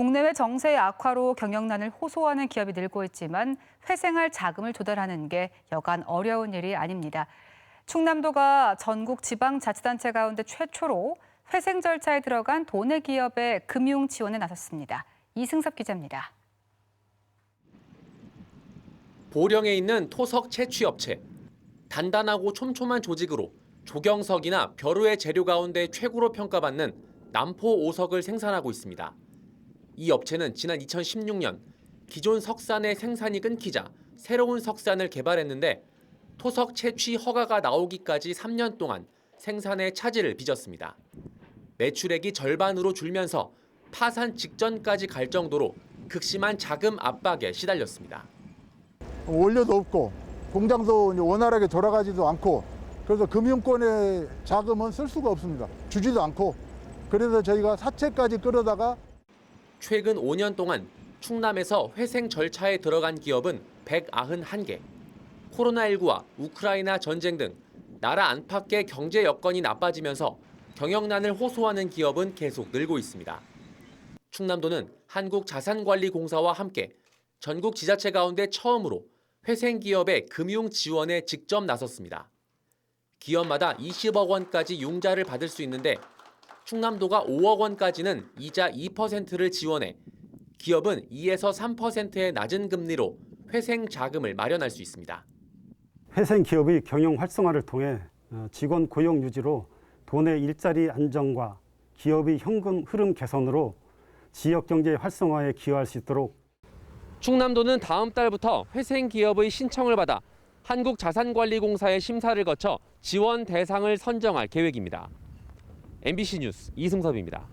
국내외 정세의 악화로 경영난을 호소하는 기업이 늘고 있지만 회생할 자금을 조달하는 게 여간 어려운 일이 아닙니다. 충남도가 전국 지방자치단체 가운데 최초로 회생 절차에 들어간 도내 기업의 금융 지원에 나섰습니다. 이승섭 기자입니다. 보령에 있는 토석 채취업체. 단단하고 촘촘한 조직으로 조경석이나 벼루의 재료 가운데 최고로 평가받는 남포 오석을 생산하고 있습니다. 이 업체는 지난 2016년 기존 석산의 생산이 끊기자 새로운 석산을 개발했는데 토석 채취 허가가 나오기까지 3년 동안 생산에 차질을 빚었습니다. 매출액이 절반으로 줄면서 파산 직전까지 갈 정도로 극심한 자금 압박에 시달렸습니다. 원료도 없고 공장도 원활하게 돌아가지도 않고 그래서 금융권의 자금은 쓸 수가 없습니다. 주지도 않고 그래서 저희가 사채까지 끌어다가 최근 5년 동안 충남에서 회생 절차에 들어간 기업은 191개. 코로나19와 우크라이나 전쟁 등 나라 안팎의 경제 여건이 나빠지면서 경영난을 호소하는 기업은 계속 늘고 있습니다. 충남도는 한국자산관리공사와 함께 전국 지자체 가운데 처음으로 회생 기업의 금융 지원에 직접 나섰습니다. 기업마다 20억 원까지 융자를 받을 수 있는데 충남도가 5억 원까지는 이자 2%를 지원해 기업은 2에서 3%의 낮은 금리로 회생 자금을 마련할 수 있습니다. 회생 기업의 경영 활성화를 통해 어, 직원 고용 유지로 도내 일자리 안정과 기업의 현금 흐름 개선으로 지역 경제 활성화에 기여할 수 있도록 충남도는 다음 달부터 회생 기업의 신청을 받아 한국자산관리공사의 심사를 거쳐 지원 대상을 선정할 계획입니다. MBC 뉴스 이승섭입니다.